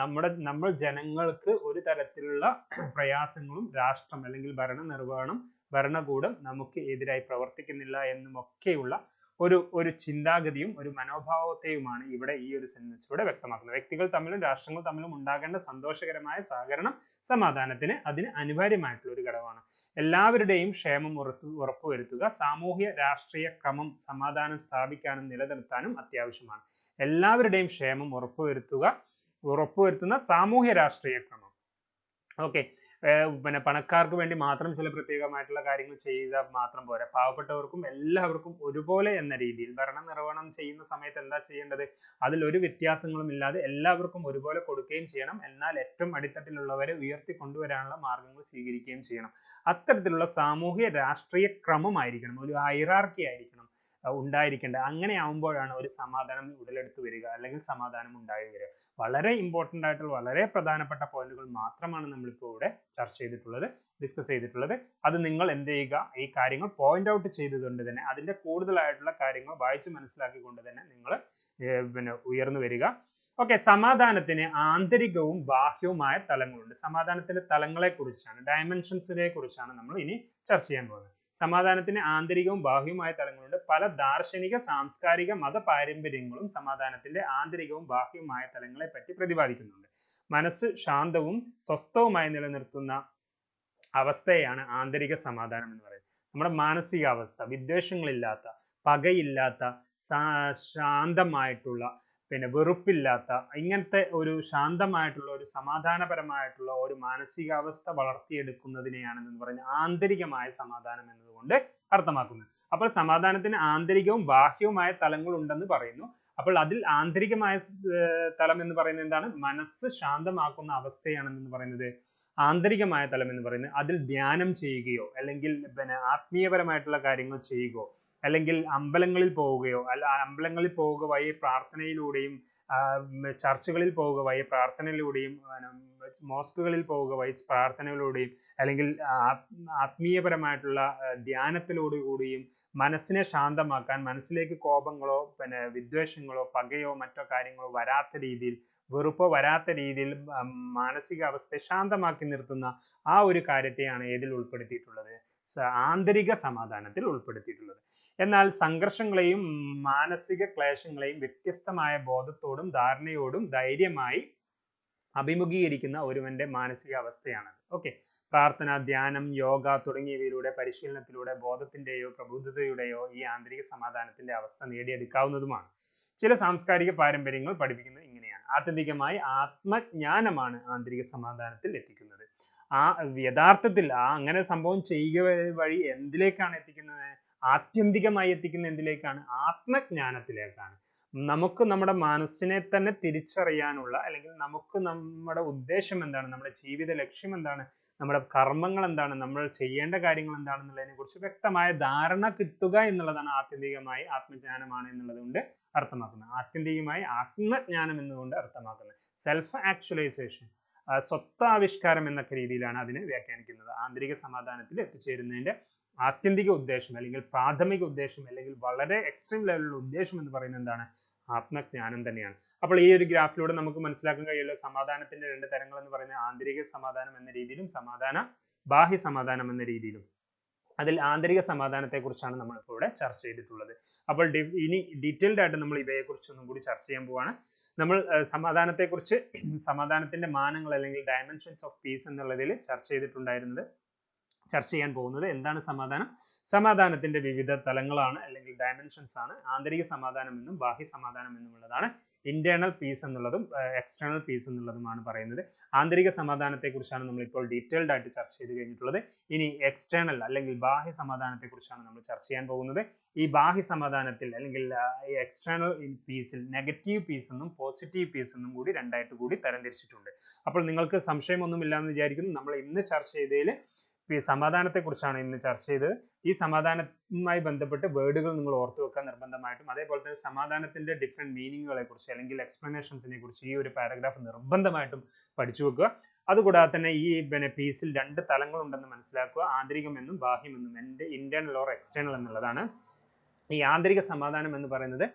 നമ്മുടെ നമ്മൾ ജനങ്ങൾക്ക് ഒരു തരത്തിലുള്ള പ്രയാസങ്ങളും രാഷ്ട്രം അല്ലെങ്കിൽ ഭരണ നിർവഹണം ഭരണകൂടം നമുക്ക് എതിരായി പ്രവർത്തിക്കുന്നില്ല എന്നുമൊക്കെയുള്ള ഒരു ഒരു ചിന്താഗതിയും ഒരു മനോഭാവത്തെയുമാണ് ഇവിടെ ഈ ഒരു സെന്റൻസിലൂടെ വ്യക്തമാക്കുന്നത്. വ്യക്തികൾ തമ്മിലും രാഷ്ട്രങ്ങൾ തമ്മിലും ഉണ്ടാകേണ്ട സന്തോഷകരമായ സഹകരണം സമാധാനത്തിന് അതിന് അനിവാര്യമായിട്ടുള്ള ഒരു ഘടകമാണ്. എല്ലാവരുടെയും ക്ഷേമം ഉറത്തു ഉറപ്പുവരുത്തുക സാമൂഹ്യ രാഷ്ട്രീയ ക്രമം സമാധാനം സ്ഥാപിക്കാനും നിലനിർത്താനും അത്യാവശ്യമാണ്. എല്ലാവരുടെയും ക്ഷേമം ഉറപ്പുവരുത്തുക ഉറപ്പുവരുത്തുന്ന സാമൂഹ്യ രാഷ്ട്രീയ ക്രമം ഓക്കെ പിന്നെ പണക്കാർക്ക് വേണ്ടി മാത്രം ചില പ്രത്യേകമായിട്ടുള്ള കാര്യങ്ങൾ ചെയ്താൽ മാത്രം പോരാ. പാവപ്പെട്ടവർക്കും എല്ലാവർക്കും ഒരുപോലെ എന്ന രീതിയിൽ ഭരണ നിർവഹണം ചെയ്യുന്ന സമയത്ത് എന്താ ചെയ്യേണ്ടത്? അതിൽ ഒരു വ്യത്യാസങ്ങളും ഇല്ലാതെ എല്ലാവർക്കും ഒരുപോലെ കൊടുക്കുകയും ചെയ്യണം. എന്നാൽ ഏറ്റവും അടിത്തട്ടിലുള്ളവരെ ഉയർത്തി കൊണ്ടുവരാനുള്ള മാർഗങ്ങൾ സ്വീകരിക്കുകയും ചെയ്യണം. അത്തരത്തിലുള്ള സാമൂഹ്യ രാഷ്ട്രീയ ക്രമമായിരിക്കണം ഒരു ഹൈറാർക്കി ആയിരിക്കണം. ഉണ്ടായിരിക്കേണ്ടത്. അങ്ങനെ ആവുമ്പോഴാണ് ഒരു സമാധാനം ഉടലെടുത്ത് വരിക അല്ലെങ്കിൽ സമാധാനം ഉണ്ടായി വരിക. വളരെ important ആയിട്ടുള്ള വളരെ പ്രധാനപ്പെട്ട പോയിന്റുകൾ മാത്രമാണ് നമ്മളിപ്പോൾ ഇവിടെ ചർച്ച ചെയ്തിട്ടുള്ളത് ഡിസ്കസ് ചെയ്തിട്ടുള്ളത്. അത് നിങ്ങൾ എന്ത് ചെയ്യുക ഈ കാര്യങ്ങൾ പോയിന്റ് ഔട്ട് ചെയ്തുകൊണ്ട് തന്നെ അതിന്റെ കൂടുതലായിട്ടുള്ള കാര്യങ്ങൾ വായിച്ച് മനസ്സിലാക്കിക്കൊണ്ട് തന്നെ നിങ്ങൾ പിന്നെ ഉയർന്നു വരിക. ഓക്കെ സമാധാനത്തിന് ആന്തരികവും ബാഹ്യവുമായ തലങ്ങളുണ്ട്. സമാധാനത്തിന്റെ തലങ്ങളെ കുറിച്ചാണ് ഡയമെൻഷൻസിനെ കുറിച്ചാണ് നമ്മൾ ഇനി ചർച്ച ചെയ്യാൻ പോകുന്നത്. സമാധാനത്തിന് ആന്തരികവും ബാഹ്യവുമായ തലങ്ങളുണ്ട്. പല ദാർശനിക സാംസ്കാരിക മത പാരമ്പര്യങ്ങളും സമാധാനത്തിന്റെ ആന്തരികവും ബാഹ്യവുമായ തലങ്ങളെ പറ്റി പ്രതിപാദിക്കുന്നുണ്ട്. മനസ്സ് ശാന്തവും സ്വസ്ഥവുമായി നിലനിർത്തുന്ന അവസ്ഥയാണ് ആന്തരിക സമാധാനം എന്ന് പറയുന്നത്. നമ്മുടെ മാനസികാവസ്ഥ വിദ്വേഷങ്ങളില്ലാത്ത പകയില്ലാത്ത ശാന്തമായിട്ടുള്ള പിന്നെ വെറുപ്പില്ലാത്ത ഇങ്ങനത്തെ ഒരു ശാന്തമായിട്ടുള്ള ഒരു സമാധാനപരമായിട്ടുള്ള ഒരു മാനസികാവസ്ഥ വളർത്തിയെടുക്കുന്നതിനെയാണ് എന്ന് പറയുന്നത് ആന്തരികമായ സമാധാനം എന്നതുകൊണ്ട് അർത്ഥമാക്കുന്നത്. അപ്പോൾ സമാധാനത്തിന് ആന്തരികവും ബാഹ്യവുമായ തലങ്ങൾ ഉണ്ടെന്ന് പറയുന്നു. അപ്പോൾ അതിൽ ആന്തരികമായ തലം എന്ന് പറയുന്നത് എന്താണ്? മനസ്സ് ശാന്തമാക്കുന്ന അവസ്ഥയാണ് എന്ന് പറയുന്നത്. ആന്തരികമായ തലം എന്ന് പറയുന്നത് അതിൽ ധ്യാനം ചെയ്യുകയോ അല്ലെങ്കിൽ പിന്നെ ആത്മീയപരമായിട്ടുള്ള കാര്യങ്ങൾ ചെയ്യുകയോ അല്ലെങ്കിൽ അമ്പലങ്ങളിൽ പോവുകയോ അല്ല അമ്പലങ്ങളിൽ പോവുക വഴി പ്രാർത്ഥനയിലൂടെയും ചർച്ചുകളിൽ പോവുക വഴി പ്രാർത്ഥനയിലൂടെയും മോസ്കുകളിൽ പോവുക വഴി പ്രാർത്ഥനയിലൂടെയും അല്ലെങ്കിൽ ആത്മീയപരമായിട്ടുള്ള ധ്യാനത്തിലൂടെ കൂടിയും മനസ്സിനെ ശാന്തമാക്കാൻ മനസ്സിലേക്ക് കോപങ്ങളോ പിന്നെ വിദ്വേഷങ്ങളോ പകയോ മറ്റോ കാര്യങ്ങളോ വരാത്ത രീതിയിൽ വെറുപ്പോ വരാത്ത രീതിയിൽ മാനസികാവസ്ഥയെ ശാന്തമാക്കി നിർത്തുന്ന ആ ഒരു കാര്യത്തെയാണ് ഇതിൽ ഉൾപ്പെടുത്തിയിട്ടുള്ളത്. ആന്തരിക സമാധാനത്തിൽ ഉൾപ്പെടുത്തിയിട്ടുള്ളത്. എന്നാൽ സംഘർഷങ്ങളെയും മാനസിക ക്ലേശങ്ങളെയും വ്യത്യസ്തമായ ബോധത്തോടും ധാരണയോടും ധൈര്യമായി അഭിമുഖീകരിക്കുന്ന ഒരുവന്റെ മാനസികാവസ്ഥയാണത്. ഓക്കെ. പ്രാർത്ഥന ധ്യാനം യോഗ തുടങ്ങിയവയിലൂടെ പരിശീലനത്തിലൂടെ ബോധത്തിന്റെയോ പ്രബുദ്ധതയുടെയോ ഈ ആന്തരിക സമാധാനത്തിന്റെ അവസ്ഥ നേടിയെടുക്കാവുന്നതുമാണ്. ചില സാംസ്കാരിക പാരമ്പര്യങ്ങൾ പഠിപ്പിക്കുന്നത് ഇങ്ങനെയാണ്. ആത്യന്തികമായി ആത്മജ്ഞാനമാണ് ആന്തരിക സമാധാനത്തിൽ എത്തിക്കുന്നത്. ആ യഥാർത്ഥത്തിൽ ആ അങ്ങനെ സംഭവം ചെയ്യുക വഴി എന്തിലേക്കാണ് എത്തിക്കുന്നത്? ആത്യന്തികമായി എത്തിക്കുന്ന എന്തിലേക്കാണ്? ആത്മജ്ഞാനത്തിലേക്കാണ്. നമുക്ക് നമ്മുടെ മനസ്സിനെ തന്നെ തിരിച്ചറിയാനുള്ള അല്ലെങ്കിൽ നമുക്ക് നമ്മുടെ ഉദ്ദേശം എന്താണ്? നമ്മുടെ ജീവിത ലക്ഷ്യം എന്താണ്? നമ്മുടെ കർമ്മങ്ങൾ എന്താണ്? നമ്മൾ ചെയ്യേണ്ട കാര്യങ്ങൾ എന്താണെന്നുള്ളതിനെ കുറിച്ച് വ്യക്തമായ ധാരണ കിട്ടുക എന്നുള്ളതാണ് ആത്യന്തികമായി ആത്മജ്ഞാനമാണ് എന്നുള്ളത് കൊണ്ട് അർത്ഥമാക്കുന്നത്. ആത്യന്തികമായി ആത്മജ്ഞാനം എന്നുകൊണ്ട് അർത്ഥമാക്കുന്നത്. സെൽഫ് ആക്ച്വലൈസേഷൻ സ്വത്താവിഷ്കാരം എന്നൊക്കെ രീതിയിലാണ് അതിനെ വ്യാഖ്യാനിക്കുന്നത്. ആന്തരിക സമാധാനത്തിൽ എത്തിച്ചേരുന്നതിന്റെ ആത്യന്തിക ഉദ്ദേശം അല്ലെങ്കിൽ പ്രാഥമിക ഉദ്ദേശം അല്ലെങ്കിൽ വളരെ എക്സ്ട്രീം ലെവലിലുള്ള ഉദ്ദേശം എന്ന് പറയുന്നത് എന്താണ്? ആത്മജ്ഞാനം തന്നെയാണ്. അപ്പോൾ ഈ ഒരു ഗ്രാഫിലൂടെ നമുക്ക് മനസ്സിലാക്കാൻ കഴിയുള്ള സമാധാനത്തിന്റെ രണ്ട് തരങ്ങൾ എന്ന് പറയുന്നത് ആന്തരിക സമാധാനം എന്ന രീതിയിലും സമാധാന ബാഹ്യ സമാധാനം എന്ന രീതിയിലും. അതിൽ ആന്തരിക സമാധാനത്തെക്കുറിച്ചാണ് നമ്മൾ ഇപ്പോൾ ഇവിടെ ചർച്ച ചെയ്തിട്ടുള്ളത്. അപ്പോൾ ഇനി ഡീറ്റെയിൽഡ് ആയിട്ട് നമ്മൾ ഇവയെ കുറിച്ച് ഒന്നും കൂടി ചർച്ച ചെയ്യാൻ പോവാണ്. നമ്മൾ സമാധാനത്തെക്കുറിച്ച് സമാധാനത്തിന്റെ മാനങ്ങൾ അല്ലെങ്കിൽ ഡയമെൻഷൻസ് ഓഫ് പീസ് എന്നുള്ളതിൽ ചർച്ച ചെയ്തിട്ടുണ്ടായിരുന്നത് ചർച്ച ചെയ്യാൻ പോകുന്നത് എന്താണ് സമാധാനം? സമാധാനത്തിന്റെ വിവിധ തലങ്ങളാണ് അല്ലെങ്കിൽ ഡയമെൻഷൻസ് ആണ്. ആന്തരിക സമാധാനം എന്നും ബാഹ്യ സമാധാനം എന്നും ഉള്ളതാണ് ഇന്റേണൽ പീസ് എന്നുള്ളതും എക്സ്റ്റേണൽ പീസ് എന്നുള്ളതുമാണ് പറയുന്നത്. ആന്തരിക സമാധാനത്തെ കുറിച്ചാണ് നമ്മൾ ഇപ്പോൾ ഡീറ്റെയിൽഡ് ആയിട്ട് ചർച്ച ചെയ്ത് കഴിഞ്ഞിട്ടുള്ളത്. ഇനി എക്സ്റ്റേണൽ അല്ലെങ്കിൽ ബാഹ്യ സമാധാനത്തെ കുറിച്ചാണ് നമ്മൾ ചർച്ച ചെയ്യാൻ പോകുന്നത്. ഈ ബാഹ്യ സമാധാനത്തിൽ അല്ലെങ്കിൽ ഈ എക്സ്റ്റേണൽ പീസിൽ നെഗറ്റീവ് പീസ് എന്നും പോസിറ്റീവ് പീസ് എന്നും കൂടി രണ്ടായിട്ട് കൂടി തരംതിരിച്ചിട്ടുണ്ട്. അപ്പോൾ നിങ്ങൾക്ക് സംശയമൊന്നുമില്ല എന്ന് വിചാരിക്കുന്നു. നമ്മൾ ഇന്ന് ചർച്ച ചെയ്തതിൽ ഈ സമാധാനത്തെ കുറിച്ചാണ് ഇന്ന് ചർച്ച ചെയ്തത്. ഈ സമാധാനവുമായി ബന്ധപ്പെട്ട് വേർഡുകൾ നിങ്ങൾ ഓർത്തു വെക്കാൻ നിർബന്ധമായിട്ടും അതേപോലെ തന്നെ സമാധാനത്തിന്റെ ഡിഫറെന്റ് മീനിങ്ങുകളെ കുറിച്ച് അല്ലെങ്കിൽ എക്സ്പ്ലനേഷൻസിനെ കുറിച്ച് ഈ ഒരു പാരഗ്രാഫ് നിർബന്ധമായിട്ടും പഠിച്ചു വെക്കുക. അതുകൂടാതെ തന്നെ ഈ പിന്നെ പീസിൽ രണ്ട് തലങ്ങൾ ഉണ്ടെന്ന് മനസ്സിലാക്കുക. ആന്തരികമെന്നും ബാഹ്യമെന്നും എന്റെ ഇന്റേണൽ ഓർ എക്സ്റ്റേണൽ എന്നുള്ളതാണ്. ഈ ആന്തരിക സമാധാനം എന്ന് പറയുന്നത്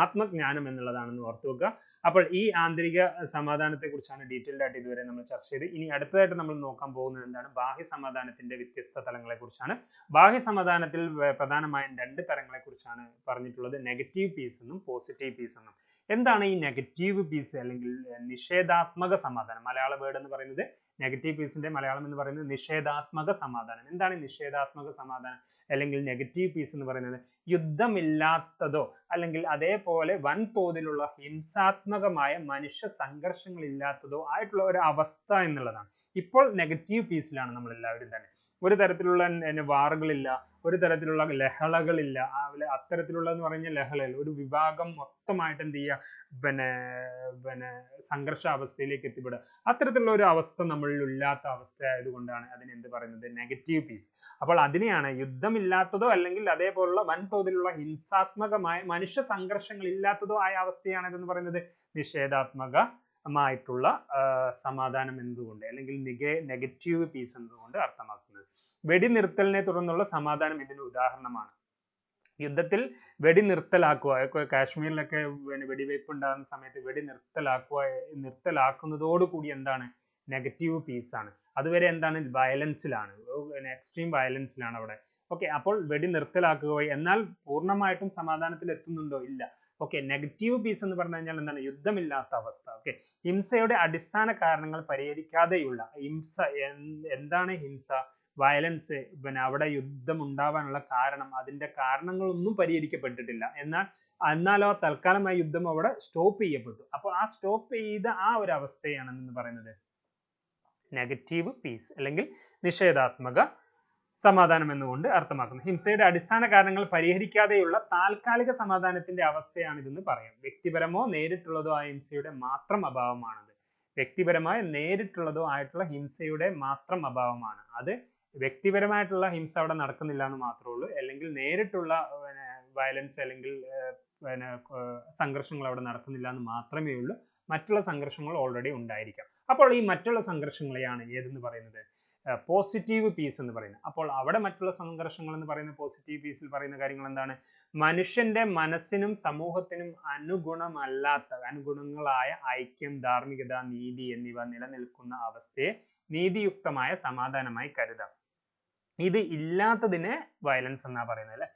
ആത്മജ്ഞാനം എന്നുള്ളതാണെന്ന് ഓർത്തു വെക്കുക. അപ്പോൾ ഈ ആന്തരിക സമാധാനത്തെ കുറിച്ചാണ് ഡീറ്റെയിൽഡ് ആയിട്ട് ഇതുവരെ നമ്മൾ ചർച്ച ചെയ്ത് ഇനി അടുത്തതായിട്ട് നമ്മൾ നോക്കാൻ പോകുന്നത് എന്താണ്? ബാഹ്യ സമാധാനത്തിന്റെ വ്യത്യസ്ത തലങ്ങളെ കുറിച്ചാണ് ബാഹ്യ സമാധാനത്തിൽ പ്രധാനമായും രണ്ട് തരങ്ങളെ കുറിച്ചാണ് പറഞ്ഞിട്ടുള്ളത്. നെഗറ്റീവ് പീസ് എന്നും പോസിറ്റീവ് പീസ് എന്നും. എന്താണ് ഈ നെഗറ്റീവ് പീസ് അല്ലെങ്കിൽ നിഷേധാത്മക സമാധാനം? മലയാള വേർഡ് എന്ന് പറയുന്നത് നെഗറ്റീവ് പീസിന്റെ മലയാളം എന്ന് പറയുന്നത് നിഷേധാത്മക സമാധാനം. എന്താണ് നിഷേധാത്മക സമാധാനം? അല്ലെങ്കിൽ നെഗറ്റീവ് പീസ് എന്ന് പറയുന്നത് യുദ്ധമില്ലാത്തതോ അല്ലെങ്കിൽ അതേപോലെ വൻതോതിലുള്ള ഹിംസാത്മക ഹിംസാത്മകമായ മനുഷ്യ സംഘർഷങ്ങൾ ഇല്ലാത്തതോ ആയിട്ടുള്ള ഒരു അവസ്ഥ എന്നുള്ളതാണ്. ഇപ്പോൾ നെഗറ്റീവ് പീസിലാണ് നമ്മൾ എല്ലാവരും തന്നെ. ഒരു തരത്തിലുള്ള വാറുകളില്ല ഒരു തരത്തിലുള്ള ലഹളകളില്ല. അത്തരത്തിലുള്ള എന്ന് പറഞ്ഞ ലഹളയിൽ ഒരു വിഭാഗം മൊത്തമായിട്ട് എന്ത് ചെയ്യുക പിന്നെ പിന്നെ സംഘർഷാവസ്ഥയിലേക്ക് എത്തിപ്പെടുക. അത്തരത്തിലുള്ള ഒരു അവസ്ഥ നമ്മളിൽ ഇല്ലാത്ത അവസ്ഥ ആയതുകൊണ്ടാണ് അതിന് എന്ത് പറയുന്നത്? നെഗറ്റീവ് പീസ് അപ്പോൾ അതിനെയാണ് യുദ്ധമില്ലാത്തതോ അല്ലെങ്കിൽ അതേപോലുള്ള വൻതോതിലുള്ള ഹിംസാത്മകമായ മനുഷ്യ സംഘർഷങ്ങൾ ഇല്ലാത്തതോ ആയ അവസ്ഥയാണ് ഇതെന്ന് പറയുന്നത്. നിഷേധാത്മക മായിട്ടുള്ള സമാധാനം എന്നതുകൊണ്ട് അല്ലെങ്കിൽ നിഗെ നെഗറ്റീവ് പീസ് എന്നതുകൊണ്ട് അർത്ഥമാക്കുന്നത്. വെടിനിർത്തലിനെ തുടർന്നുള്ള സമാധാനം ഇതിന് ഉദാഹരണമാണ്. യുദ്ധത്തിൽ വെടി നിർത്തലാക്കുക കാശ്മീരിലൊക്കെ വെടിവയ്പ് ഉണ്ടാകുന്ന സമയത്ത് വെടി നിർത്തലാക്കുക നിർത്തലാക്കുന്നതോടുകൂടി എന്താണ്? നെഗറ്റീവ് പീസ് ആണ്. അതുവരെ എന്താണ്? വയലൻസിലാണ്. എക്സ്ട്രീം വയലൻസിലാണ് അവിടെ. ഓക്കെ അപ്പോൾ വെടി നിർത്തലാക്കുക എന്നാൽ പൂർണമായിട്ടും സമാധാനത്തിൽ എത്തുന്നുണ്ടോ? ഇല്ല. ഓക്കെ നെഗറ്റീവ് പീസ് എന്ന് പറഞ്ഞു കഴിഞ്ഞാൽ എന്താണ്? യുദ്ധമില്ലാത്ത അവസ്ഥ. ഓക്കെ ഹിംസയുടെ അടിസ്ഥാന കാരണങ്ങൾ പരിഹരിക്കാതെയുള്ള ഹിംസ എന്താണ് ഹിംസ? വയലൻസ് പിന്നെ അവിടെ യുദ്ധം ഉണ്ടാവാനുള്ള കാരണം അതിന്റെ കാരണങ്ങളൊന്നും പരിഹരിക്കപ്പെട്ടിട്ടില്ല. എന്നാൽ എന്നാലോ തൽക്കാലമായി യുദ്ധം അവിടെ സ്റ്റോപ്പ് ചെയ്യപ്പെട്ടു. അപ്പോൾ ആ സ്റ്റോപ്പ് ചെയ്ത ആ ഒരു അവസ്ഥയാണ് എന്ന് പറയുന്നത് നെഗറ്റീവ് പീസ് അല്ലെങ്കിൽ നിഷേധാത്മക സമാധാനം എന്നുകൊണ്ട് അർത്ഥമാക്കുന്നു. ഹിംസയുടെ അടിസ്ഥാന കാരണങ്ങൾ പരിഹരിക്കാതെയുള്ള താൽക്കാലിക സമാധാനത്തിന്റെ അവസ്ഥയാണ് ഇതെന്ന് പറയാം. വ്യക്തിപരമോ നേരിട്ടുള്ളതോ ആയ ഹിംസയുടെ മാത്രം അഭാവമാണത്. വ്യക്തിപരമായ നേരിട്ടുള്ളതോ ആയിട്ടുള്ള ഹിംസയുടെ മാത്രം അഭാവമാണ്. അത് വ്യക്തിപരമായിട്ടുള്ള ഹിംസ അവിടെ നടക്കുന്നില്ല എന്ന് മാത്രമേ ഉള്ളൂ അല്ലെങ്കിൽ നേരിട്ടുള്ള വയലൻസ് അല്ലെങ്കിൽ പിന്നെ സംഘർഷങ്ങൾ അവിടെ നടക്കുന്നില്ല എന്ന് മാത്രമേ ഉള്ളൂ. മറ്റുള്ള സംഘർഷങ്ങൾ ഓൾറെഡി ഉണ്ടായിരിക്കാം. അപ്പോൾ ഈ മറ്റുള്ള സംഘർഷങ്ങളെയാണ് ഏതെന്ന് പറയുന്നത്? പോസിറ്റീവ് പീസ് എന്ന് പറയുന്നത്. അപ്പോൾ അവിടെ മറ്റുള്ള സംഘർഷങ്ങൾ എന്ന് പറയുന്ന പോസിറ്റീവ് പീസിൽ പറയുന്ന കാര്യങ്ങൾ എന്താണ്? മനുഷ്യന്റെ മനസ്സിനും സമൂഹത്തിനും അനുഗുണമല്ലാത്ത അനുഗുണങ്ങളായ ഐക്യം ധാർമ്മികത നീതി എന്നിവ നിലനിൽക്കുന്ന അവസ്ഥയെ നീതിയുക്തമായ സമാധാനമായി കരുതാം. ഇത് ഇല്ലാത്തതിനെ വയലൻസ് എന്നാ പറയുന്നത് അല്ലെ?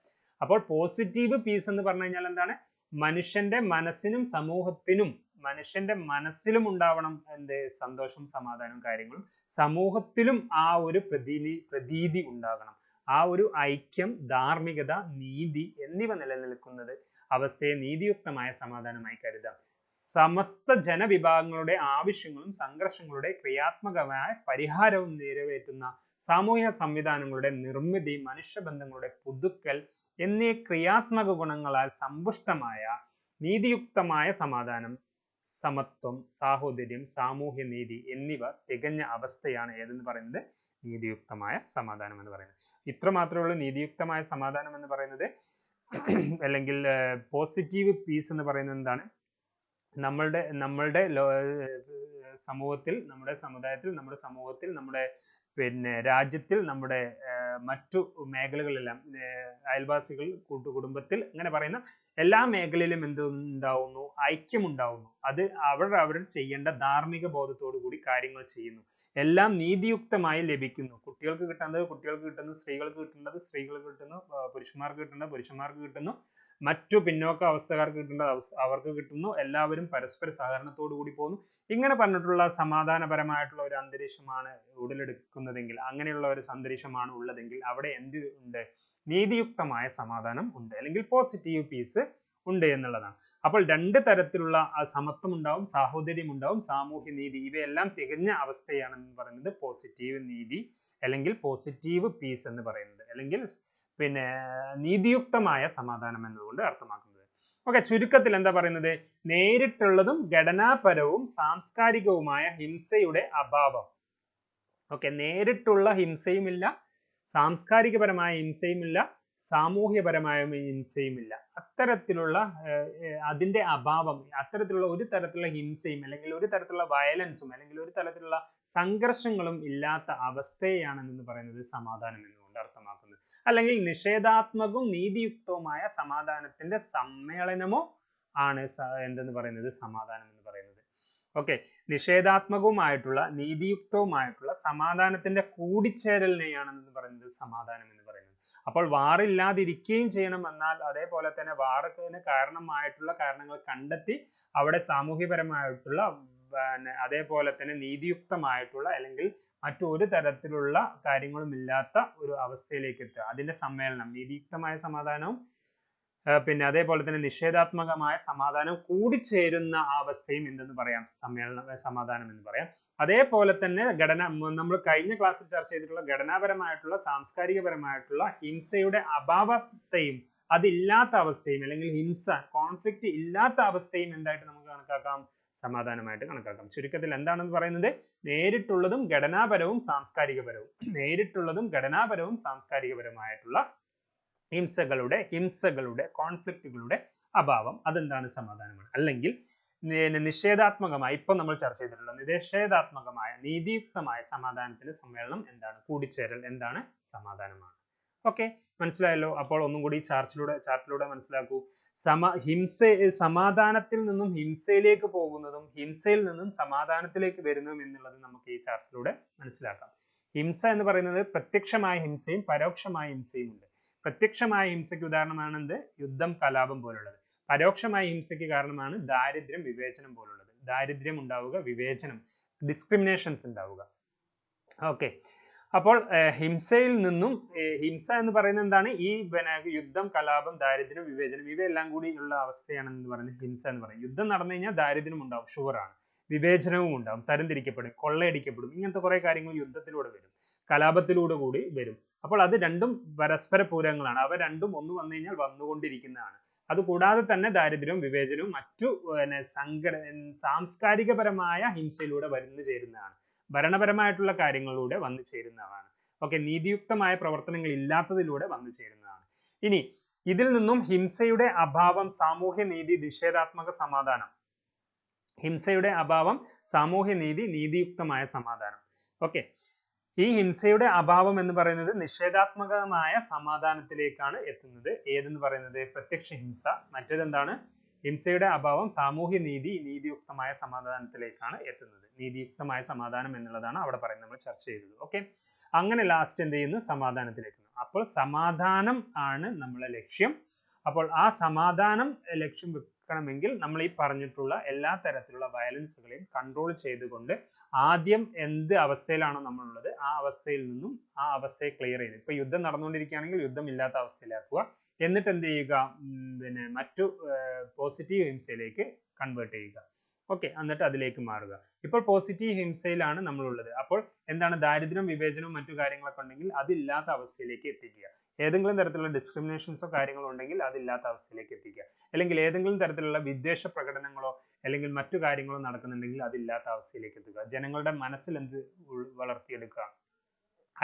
അപ്പോൾ പോസിറ്റീവ് പീസ് എന്ന് പറഞ്ഞു കഴിഞ്ഞാൽ എന്താണ്? മനുഷ്യന്റെ മനസ്സിനും സമൂഹത്തിനും മനുഷ്യന്റെ മനസ്സിലും ഉണ്ടാവണം എന്ത്? സന്തോഷം സമാധാനം കാര്യങ്ങളും സമൂഹത്തിലും ആ ഒരു പ്രതീതി പ്രതീതി ഉണ്ടാകണം. ആ ഒരു ഐക്യം ധാർമ്മികത നീതി എന്നിവ നിലനിൽക്കുന്നത് അവസ്ഥയെ നീതിയുക്തമായ സമാധാനമായി കരുതാം. സമസ്ത ജനവിഭാഗങ്ങളുടെ ആവശ്യങ്ങളും സംഘർഷങ്ങളുടെ ക്രിയാത്മകമായ പരിഹാരവും നിറവേറ്റുന്ന സാമൂഹിക സംവിധാനങ്ങളുടെ നിർമ്മിതി മനുഷ്യബന്ധങ്ങളുടെ പുതുക്കൽ എന്നീ ക്രിയാത്മക ഗുണങ്ങളാൽ സമ്പുഷ്ടമായ നീതിയുക്തമായ സമാധാനം സമത്വം സാഹോദര്യം സാമൂഹ്യ നീതി എന്നിവ തികഞ്ഞ അവസ്ഥയാണ് ഏതെന്ന് പറയുന്നത്? നീതിയുക്തമായ സമാധാനം എന്ന് പറയുന്നത്. ഇത്ര മാത്രമേ ഉള്ളൂ. നീതിയുക്തമായ സമാധാനം എന്ന് പറയുന്നത്. അല്ലെങ്കിൽ പോസിറ്റീവ് പീസ് എന്ന് പറയുന്നത് എന്താണ്? നമ്മളുടെ നമ്മളുടെ സമൂഹത്തിൽ നമ്മുടെ സമുദായത്തിൽ നമ്മുടെ സമൂഹത്തിൽ നമ്മുടെ പിന്നെ രാജ്യത്തിൽ നമ്മുടെ മറ്റു മേഖലകളിലെല്ലാം അയൽവാസികൾ കൂട്ടു കുടുംബത്തിൽ അങ്ങനെ പറയുന്ന എല്ലാ മേഖലയിലും എന്ത് ഉണ്ടാവുന്നു? ഐക്യം ഉണ്ടാവുന്നു അത് അവർ അവർ ചെയ്യേണ്ട ധാർമ്മിക ബോധത്തോടു കൂടി കാര്യങ്ങൾ ചെയ്യുന്നു. എല്ലാം നീതിയുക്തമായി ലഭിക്കുന്നു. കുട്ടികൾക്ക് കിട്ടുന്നത് കുട്ടികൾക്ക് കിട്ടുന്നു സ്ത്രീകൾക്ക് കിട്ടുന്നത് സ്ത്രീകൾക്ക് കിട്ടുന്നു പുരുഷന്മാർക്ക് കിട്ടുന്നത് പുരുഷന്മാർക്ക് കിട്ടുന്നു. മറ്റു പിന്നോക്ക അവസ്ഥക്കാർക്ക് കിട്ടേണ്ട അവർക്ക് കിട്ടുന്നു. എല്ലാവരും പരസ്പര സഹകരണത്തോടു കൂടി പോകുന്നു. ഇങ്ങനെ പറഞ്ഞിട്ടുള്ള സമാധാനപരമായിട്ടുള്ള ഒരു അന്തരീക്ഷമാണ് ഉടലെടുക്കുന്നതെങ്കിൽ അങ്ങനെയുള്ള ഒരു അന്തരീക്ഷമാണ് ഉള്ളതെങ്കിൽ അവിടെ എന്ത് ഉണ്ട്? നീതിയുക്തമായ സമാധാനം ഉണ്ട്. അല്ലെങ്കിൽ പോസിറ്റീവ് പീസ് ഉണ്ട് എന്നുള്ളതാണ്. അപ്പോൾ രണ്ട് തരത്തിലുള്ള സമത്വം ഉണ്ടാവും സാഹോദര്യം ഉണ്ടാവും സാമൂഹ്യ നീതി. ഇവയെല്ലാം തികഞ്ഞ അവസ്ഥയാണ് എന്ന് പറയുന്നത് പോസിറ്റീവ് നീതി അല്ലെങ്കിൽ പോസിറ്റീവ് പീസ് എന്ന് പറയുന്നത്. അല്ലെങ്കിൽ പിന്നെ നീതിയുക്തമായ സമാധാനം എന്നതുകൊണ്ട് അർത്ഥമാക്കുന്നത്. ഓക്കെ ചുരുക്കത്തിൽ എന്താ പറയുന്നത്? നേരിട്ടുള്ളതും ഘടനാപരവും സാംസ്കാരികവുമായ ഹിംസയുടെ അഭാവം. ഓക്കെ നേരിട്ടുള്ള ഹിംസയുമില്ല സാംസ്കാരികപരമായ ഹിംസയുമില്ല സാമൂഹ്യപരമായ ഹിംസയുമില്ല. അത്തരത്തിലുള്ള അതിന്റെ അഭാവം അത്തരത്തിലുള്ള ഒരു തരത്തിലുള്ള ഹിംസയും അല്ലെങ്കിൽ ഒരു തരത്തിലുള്ള വയലൻസും അല്ലെങ്കിൽ ഒരു തരത്തിലുള്ള സംഘർഷങ്ങളും ഇല്ലാത്ത അവസ്ഥയാണ് എന്ന് പറയുന്നത് സമാധാനം എന്നുകൊണ്ട് അർത്ഥമാക്കുന്നത്. അല്ലെങ്കിൽ നിഷേധാത്മകവും നീതിയുക്തവുമായ സമാധാനത്തിന്റെ സമ്മേളനമോ ആണ് എന്തെന്ന് പറയുന്നത്? സമാധാനം എന്ന് പറയുന്നത്. ഓക്കെ നിഷേധാത്മകവുമായിട്ടുള്ള നീതിയുക്തവുമായിട്ടുള്ള സമാധാനത്തിന്റെ കൂടിച്ചേരലിനെയാണ് എന്ന് പറയുന്നത്? സമാധാനം എന്ന് അപ്പോൾ വാറില്ലാതിരിക്കുകയും ചെയ്യണം എന്നാൽ അതേപോലെ തന്നെ വാറിന് കാരണമായിട്ടുള്ള കാരണങ്ങൾ കണ്ടെത്തി അവിടെ സാമൂഹ്യപരമായിട്ടുള്ള അതേപോലെ തന്നെ നീതിയുക്തമായിട്ടുള്ള അല്ലെങ്കിൽ മറ്റൊരു തരത്തിലുള്ള കാര്യങ്ങളും ഇല്ലാത്ത ഒരു അവസ്ഥയിലേക്ക് എത്തുക. അതിന്റെ സമ്മേളനം നീതിയുക്തമായ സമാധാനവും പിന്നെ അതേപോലെ തന്നെ നിഷേധാത്മകമായ സമാധാനം കൂടിച്ചേരുന്ന അവസ്ഥയും എന്തെന്ന് പറയാം? സമ്മേളന സമാധാനം എന്ന് പറയാം. അതേപോലെ തന്നെ ഘടന നമ്മൾ കഴിഞ്ഞ ക്ലാസ്സിൽ ചർച്ച ചെയ്തിട്ടുള്ള ഘടനാപരമായിട്ടുള്ള സാംസ്കാരികപരമായിട്ടുള്ള ഹിംസയുടെ അഭാവത്തെയും അതില്ലാത്ത അവസ്ഥയും അല്ലെങ്കിൽ ഹിംസ കോൺഫ്ലിക്റ്റ് ഇല്ലാത്ത അവസ്ഥയും എന്തായിട്ട് നമുക്ക് കണക്കാക്കാം? സമാധാനമായിട്ട് കണക്കാക്കാം. ചുരുക്കത്തിൽ എന്താണെന്ന് പറയുന്നത്? നേരിട്ടുള്ളതും ഘടനാപരവും സാംസ്കാരികപരവും നേരിട്ടുള്ളതും ഘടനാപരവും സാംസ്കാരികപരമായിട്ടുള്ള ഹിംസകളുടെ ഹിംസകളുടെ കോൺഫ്ലിക്റ്റുകളുടെ അഭാവം അതെന്താണ് സമാധാനമാണ്? അല്ലെങ്കിൽ നിഷേധാത്മകമായ ഇപ്പൊ നമ്മൾ ചർച്ച ചെയ്തിട്ടുള്ള നിഷേധാത്മകമായ നീതിയുക്തമായ സമാധാനത്തിന് സമ്മേളനം എന്താണ്? കൂടിച്ചേരൽ എന്താണ്? സമാധാനമാണ്. ഓക്കെ? മനസ്സിലായല്ലോ? അപ്പോൾ ഒന്നും കൂടി ചാർട്ടിലൂടെ ചാർട്ടിലൂടെ മനസ്സിലാക്കൂ. സമ ഹിംസ സമാധാനത്തിൽ നിന്നും ഹിംസയിലേക്ക് പോകുന്നതും ഹിംസയിൽ നിന്നും സമാധാനത്തിലേക്ക് വരുന്നതും എന്നുള്ളത് നമുക്ക് ഈ ചാർട്ടിലൂടെ മനസ്സിലാക്കാം. ഹിംസ എന്ന് പറയുന്നത് പ്രത്യക്ഷമായ ഹിംസയും പരോക്ഷമായ ഹിംസയും ഉണ്ട്. പ്രത്യക്ഷമായ ഹിംസയ്ക്ക് ഉദാഹരണമാണ് എന്ത്? യുദ്ധം കലാപം പോലുള്ളത്. പരോക്ഷമായ ഹിംസയ്ക്ക് കാരണമാണ് ദാരിദ്ര്യം വിവേചനം പോലുള്ളത്. ദാരിദ്ര്യം ഉണ്ടാവുക വിവേചനം ഡിസ്ക്രിമിനേഷൻസ് ഉണ്ടാവുക. ഓക്കെ അപ്പോൾ ഹിംസയിൽ നിന്നും ഹിംസ എന്ന് പറയുന്നത് എന്താണ്? ഈ പിന്നെ യുദ്ധം കലാപം ദാരിദ്ര്യം വിവേചനം ഇവയെല്ലാം കൂടി ഉള്ള അവസ്ഥയാണ് എന്ന് പറയുന്നത് ഹിംസ എന്ന് പറയുന്നത് യുദ്ധം നടന്നു കഴിഞ്ഞാൽ ദാരിദ്ര്യം ഉണ്ടാവും ഷുവറാണ് വിവേചനവും ഉണ്ടാവും തരംതിരിക്കപ്പെടും കൊള്ളയടിക്കപ്പെടും ഇങ്ങനത്തെ കുറെ കാര്യങ്ങൾ യുദ്ധത്തിലൂടെ വരും. കലാപത്തിലൂടെ കൂടി വരും. അപ്പോൾ അത് രണ്ടും പരസ്പര പൂരകങ്ങളാണ് അവ രണ്ടും ഒന്ന് വന്നു കഴിഞ്ഞാൽ വന്നുകൊണ്ടിരിക്കുന്നതാണ്. അതുകൂടാതെ തന്നെ ദാരിദ്ര്യവും വിവേചനവും മറ്റു പിന്നെ സംഘട സാംസ്കാരികപരമായ ഹിംസയിലൂടെ വന്നു ചേരുന്നതാണ്. ഭരണപരമായിട്ടുള്ള കാര്യങ്ങളിലൂടെ വന്നു ചേരുന്നതാണ്. ഓക്കെ നീതിയുക്തമായ പ്രവർത്തനങ്ങൾ ഇല്ലാത്തതിലൂടെ വന്നു ചേരുന്നതാണ്. ഇനി ഇതിൽ നിന്നും ഹിംസയുടെ അഭാവം സാമൂഹ്യ നീതി നിഷേധാത്മക സമാധാനം. ഹിംസയുടെ അഭാവം സാമൂഹ്യ നീതി നീതിയുക്തമായ സമാധാനം. ഓക്കെ ഈ ഹിംസയുടെ അഭാവം എന്ന് പറയുന്നത് നിഷേധാത്മകമായ സമാധാനത്തിലേക്കാണ് എത്തുന്നത്. ഏതെന്ന് പറയുന്നത്? പ്രത്യക്ഷ ഹിംസ. മറ്റേതെന്താണ്? ഹിംസയുടെ അഭാവം സാമൂഹ്യ നീതി നീതിയുക്തമായ സമാധാനത്തിലേക്കാണ് എത്തുന്നത്. നീതിയുക്തമായ സമാധാനം എന്നുള്ളതാണ് അവിടെ പറയുന്നത് നമ്മൾ ചർച്ച ചെയ്തത്. ഓക്കെ അങ്ങനെ ലാസ്റ്റ് എന്ത് ചെയ്യുന്നു? സമാധാനത്തിലേക്ക് അപ്പോൾ സമാധാനം ആണ് നമ്മളെ ലക്ഷ്യം. അപ്പോൾ ആ സമാധാനം ലക്ഷ്യം വെക്കണമെങ്കിൽ നമ്മൾ ഈ പറഞ്ഞിട്ടുള്ള എല്ലാ തരത്തിലുള്ള വയലൻസുകളെയും കൺട്രോൾ ചെയ്തുകൊണ്ട് ആദ്യം എന്ത് അവസ്ഥയിലാണോ നമ്മളുള്ളത് ആ അവസ്ഥയിൽ നിന്നും ആ അവസ്ഥയെ ക്ലിയർ ചെയ്ത്. ഇപ്പൊ യുദ്ധം നടന്നുകൊണ്ടിരിക്കുകയാണെങ്കിൽ യുദ്ധം ഇല്ലാത്ത അവസ്ഥയിലാക്കുക. എന്നിട്ട് എന്ത് ചെയ്യുക? പിന്നെ മറ്റു പോസിറ്റീവ് ഹിംസയിലേക്ക് കൺവേർട്ട് ചെയ്യുക. ഓക്കെ എന്നിട്ട് അതിലേക്ക് മാറുക. ഇപ്പോൾ പോസിറ്റീവ് ഹിംസയിലാണ് നമ്മളുള്ളത്. അപ്പോൾ എന്താണ് ദാരിദ്ര്യം വിവേചനവും മറ്റു കാര്യങ്ങളൊക്കെ ഉണ്ടെങ്കിൽ അതില്ലാത്ത അവസ്ഥയിലേക്ക് എത്തിക്കുക. ഏതെങ്കിലും തരത്തിലുള്ള ഡിസ്ക്രിമിനേഷൻസോ കാര്യങ്ങളോ ഉണ്ടെങ്കിൽ അതില്ലാത്ത അവസ്ഥയിലേക്ക് എത്തിക്കുക. അല്ലെങ്കിൽ ഏതെങ്കിലും തരത്തിലുള്ള വിദ്വേഷ പ്രകടനങ്ങളോ അല്ലെങ്കിൽ മറ്റു കാര്യങ്ങളോ നടക്കുന്നുണ്ടെങ്കിൽ അതില്ലാത്ത അവസ്ഥയിലേക്ക് എത്തുക. ജനങ്ങളുടെ മനസ്സിൽ എന്ത് വളർത്തിയെടുക്കുക?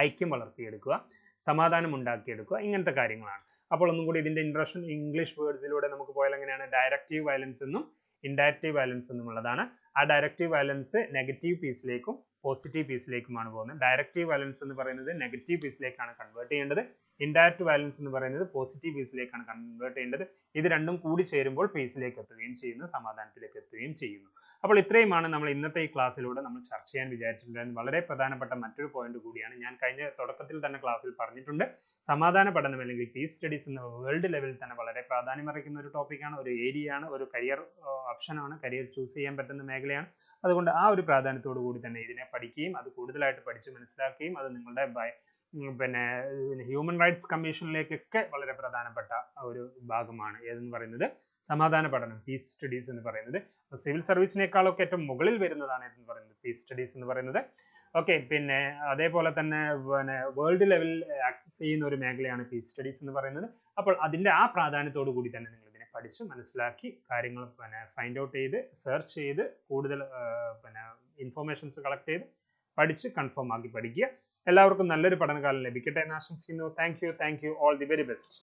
ഐക്യം വളർത്തിയെടുക്കുക. സമാധാനം ഉണ്ടാക്കിയെടുക്കുക. ഇങ്ങനത്തെ കാര്യങ്ങളാണ്. അപ്പോൾ ഒന്നും കൂടി ഇതിന്റെ ഇൻട്രഷൻ ഇംഗ്ലീഷ് വേർഡ്സിലൂടെ നമുക്ക് പോയാൽ എങ്ങനെയാണ്? ഡയറക്റ്റീവ് വയലൻസ് എന്നും ഇൻഡയറക്റ്റീവ് വയലൻസ് എന്നും ഉള്ളതാണ്. ആ ഡയറക്റ്റീവ് വയലൻസ് നെഗറ്റീവ് പീസിലേക്കും പോസിറ്റീവ് പീസിലേക്കുമാണ് പോകുന്നത്. ഡയറക്റ്റീവ് വയലൻസ് എന്ന് പറയുന്നത് നെഗറ്റീവ് പീസിലേക്കാണ് കൺവേർട്ട് ചെയ്യേണ്ടത്. ഇൻഡയറക്റ്റ് വയലൻസ് എന്ന് പറയുന്നത് പോസിറ്റീവ് പീസിലേക്കാണ് കൺവേർട്ട് ചെയ്യേണ്ടത്. ഇത് രണ്ടും കൂടി ചേരുമ്പോൾ പീസിലേക്ക് എത്തുകയും ചെയ്യുന്നു സമാധാനത്തിലേക്ക് എത്തുകയും ചെയ്യുന്നു. അപ്പോൾ ഇത്രയുമാണ് നമ്മൾ ഇന്നത്തെ ഈ ക്ലാസ്സിലൂടെ നമ്മൾ ചർച്ച ചെയ്യാൻ വിചാരിച്ചിട്ടുണ്ടായിരുന്നത്. വളരെ പ്രധാനപ്പെട്ട മറ്റൊരു പോയിന്റ് കൂടിയാണ്. ഞാൻ കഴിഞ്ഞ തുടക്കത്തിൽ തന്നെ ക്ലാസ്സിൽ പറഞ്ഞിട്ടുണ്ട്. സമാധാന പഠനം അല്ലെങ്കിൽ പീസ് സ്റ്റഡീസ് എന്ന വേൾഡ് ലെവലിൽ തന്നെ വളരെ പ്രാധാന്യം അറിയിക്കുന്ന ഒരു ടോപ്പിക്കാണ് ഒരു ഏരിയ ആണ്. ഒരു കരിയർ ഓപ്ഷനാണ് കരിയർ ചൂസ് ചെയ്യാൻ പറ്റുന്ന മേഖലയാണ്. അതുകൊണ്ട് ആ ഒരു പ്രാധാന്യത്തോടു കൂടി തന്നെ ഇതിനെ പഠിക്കുകയും അത് കൂടുതലായിട്ട് പഠിച്ച് മനസ്സിലാക്കുകയും അത് നിങ്ങളുടെ പിന്നെ ഹ്യൂമൻ റൈറ്റ്സ് കമ്മീഷനിലേക്കൊക്കെ വളരെ പ്രധാനപ്പെട്ട ഒരു ഭാഗമാണ് ഏതെന്ന് പറയുന്നത്? സമാധാന പഠനം പീസ് സ്റ്റഡീസ് എന്ന് പറയുന്നത്. സിവിൽ സർവീസിനേക്കാളൊക്കെ ഏറ്റവും മുകളിൽ വരുന്നതാണ് ഏതെന്ന് പറയുന്നത്? പീസ് സ്റ്റഡീസ് എന്ന് പറയുന്നത്. ഓക്കെ പിന്നെ അതേപോലെ തന്നെ പിന്നെ വേൾഡ് ലെവലിൽ ആക്സസ് ചെയ്യുന്ന ഒരു മേഖലയാണ് പീസ് സ്റ്റഡീസ് എന്ന് പറയുന്നത്. അപ്പോൾ അതിന്റെ ആ പ്രാധാന്യത്തോടു കൂടി തന്നെ നിങ്ങൾ ഇതിനെ പഠിച്ച് മനസ്സിലാക്കി കാര്യങ്ങൾ പിന്നെ ഫൈൻഡ് ഔട്ട് ചെയ്ത് സെർച്ച് ചെയ്ത് കൂടുതൽ പിന്നെ ഇൻഫോർമേഷൻസ് കളക്ട് ചെയ്ത് പഠിച്ച് കൺഫേം ആക്കി പഠിക്കുക. എല്ലാവർക്കും നല്ലൊരു പഠനകാലം ലഭിക്കട്ടെ എന്ന് ആശംസിക്കുന്നു. Thank you thank you all the very best